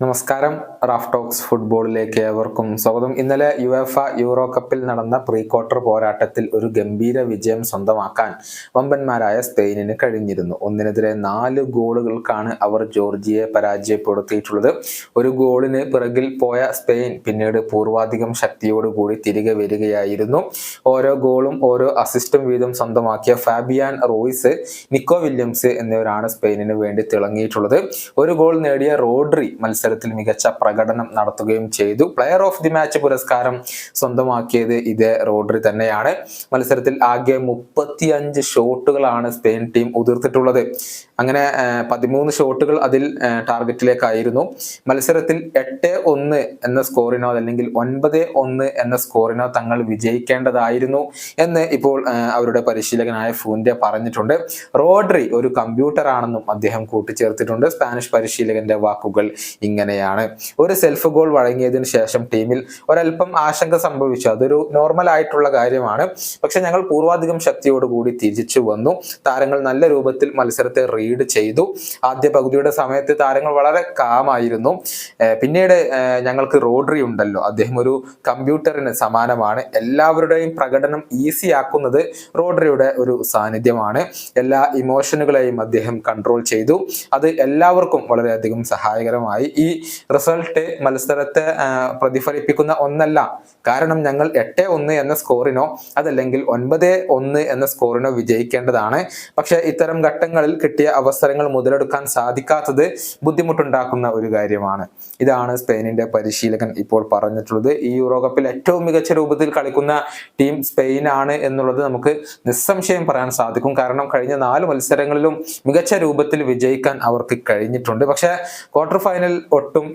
നമസ്കാരം Raf talks ഫുട്ബോളിലേക്ക് ഏവർക്കും സ്വാഗതം. ഇന്നലെ യു എഫ് യൂറോ കപ്പിൽ നടന്ന പ്രീ ക്വാർട്ടർ പോരാട്ടത്തിൽ ഒരു ഗംഭീര വിജയം സ്വന്തമാക്കാൻ വമ്പന്മാരായ സ്പെയിനിന് കഴിഞ്ഞിരുന്നു. ഒന്നിനെതിരെ നാല് ഗോളുകൾക്കാണ് അവർ ജോർജിയെ പരാജയപ്പെടുത്തിയിട്ടുള്ളത്. ഒരു ഗോളിന് പിറകിൽ പോയ സ്പെയിൻ പിന്നീട് പൂർവാധികം ശക്തിയോടുകൂടി തിരികെ വരികയായിരുന്നു. ഓരോ ഗോളും ഓരോ അസിസ്റ്റും വീതം സ്വന്തമാക്കിയ ഫാബിയാൻ റോയിസ് നിക്കോ വില്യംസ് എന്നിവരാണ് സ്പെയിനിന് വേണ്ടി തിളങ്ങിയിട്ടുള്ളത്. ഒരു ഗോൾ നേടിയ റോഡ്രി മത്സരത്തിൽ മികച്ച പ്രകടനം നടത്തുകയും ചെയ്തു. പ്ലെയർ ഓഫ് ദി മാച്ച് പുരസ്കാരം സ്വന്തമാക്കിയത് ഇതേ റോഡ്രി തന്നെയാണ്. മത്സരത്തിൽ ആകെ മുപ്പത്തിയഞ്ച് ഷോട്ടുകളാണ് സ്പെയിൻ ടീം ഉതിർത്തിട്ടുള്ളത്. അങ്ങനെ പതിമൂന്ന് ഷോട്ടുകൾ അതിൽ ടാർഗറ്റിലേക്കായിരുന്നു. മത്സരത്തിൽ എട്ട് ഒന്ന് എന്ന സ്കോറിനോ അല്ലെങ്കിൽ ഒൻപത് ഒന്ന് എന്ന സ്കോറിനോ തങ്ങൾ വിജയിക്കേണ്ടതായിരുന്നു എന്ന് ഇപ്പോൾ അവരുടെ പരിശീലകനായ ഫൂന്റെ പറഞ്ഞിട്ടുണ്ട്. റോഡ്രി ഒരു കമ്പ്യൂട്ടർ ആണെന്നും അദ്ദേഹം കൂട്ടിച്ചേർത്തിട്ടുണ്ട്. സ്പാനിഷ് പരിശീലകന്റെ വാക്കുകൾ ഇങ്ങനെയാണ്. ഒരു സെൽഫ് ഗോൾ വഴങ്ങിയതിന് ശേഷം ടീമിൽ ഒരല്പം ആശങ്ക സംഭവിച്ചു. അതൊരു നോർമൽ ആയിട്ടുള്ള കാര്യമാണ്. പക്ഷെ ഞങ്ങൾ പൂർവാധികം ശക്തിയോടുകൂടി തിരിച്ചു വന്നു. താരങ്ങൾ നല്ല രൂപത്തിൽ മത്സരത്തെ റീഡ് ചെയ്തു. ആദ്യ പകുതിയുടെ സമയത്ത് താരങ്ങൾ വളരെ കാമായിരുന്നു പിന്നീട് ഞങ്ങൾക്ക് റോഡറി ഉണ്ടല്ലോ. അദ്ദേഹം ഒരു കമ്പ്യൂട്ടറിന് സമാനമാണ്. എല്ലാവരുടെയും പ്രകടനം ഈസി ആക്കുന്നത് ഒരു സാന്നിധ്യമാണ്. എല്ലാ ഇമോഷനുകളെയും അദ്ദേഹം കൺട്രോൾ ചെയ്തു. അത് എല്ലാവർക്കും വളരെയധികം സഹായകരമായി. ഈ റിസൾട്ട് മത്സരത്തെ പ്രതിഫലിപ്പിക്കുന്ന ഒന്നല്ല. കാരണം ഞങ്ങൾ എട്ട് ഒന്ന് എന്ന സ്കോറിനോ അതല്ലെങ്കിൽ ഒൻപത് ഒന്ന് എന്ന സ്കോറിനോ വിജയിക്കേണ്ടതാണ്. പക്ഷേ ഇത്തരം ഘട്ടങ്ങളിൽ കിട്ടിയ അവസരങ്ങൾ മുതലെടുക്കാൻ സാധിക്കാത്തത് ബുദ്ധിമുട്ടുണ്ടാക്കുന്ന ഒരു കാര്യമാണ്. ഇതാണ് സ്പെയിനിന്റെ പരിശീലകൻ ഇപ്പോൾ പറഞ്ഞിട്ടുള്ളത്. ഈ യൂറോ കപ്പിൽ ഏറ്റവും മികച്ച രൂപത്തിൽ കളിക്കുന്ന ടീം സ്പെയിനാണ് എന്നുള്ളത് നമുക്ക് നിസ്സംശയം പറയാൻ സാധിക്കും. കാരണം കഴിഞ്ഞ നാല് മത്സരങ്ങളിലും മികച്ച രൂപത്തിൽ വിജയിക്കാൻ അവർക്ക് കഴിഞ്ഞിട്ടുണ്ട്. പക്ഷേ ക്വാർട്ടർ ഫൈനൽ ഒട്ടും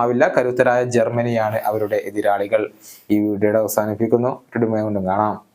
എളുപ്പമാവില്ല കരുത്തരായ ജർമ്മനിയാണ് അവരുടെ എതിരാളികൾ. ഈ വീഡിയോയുടെ അവസാനിപ്പിക്കുന്നു. കൊണ്ടും കാണാം.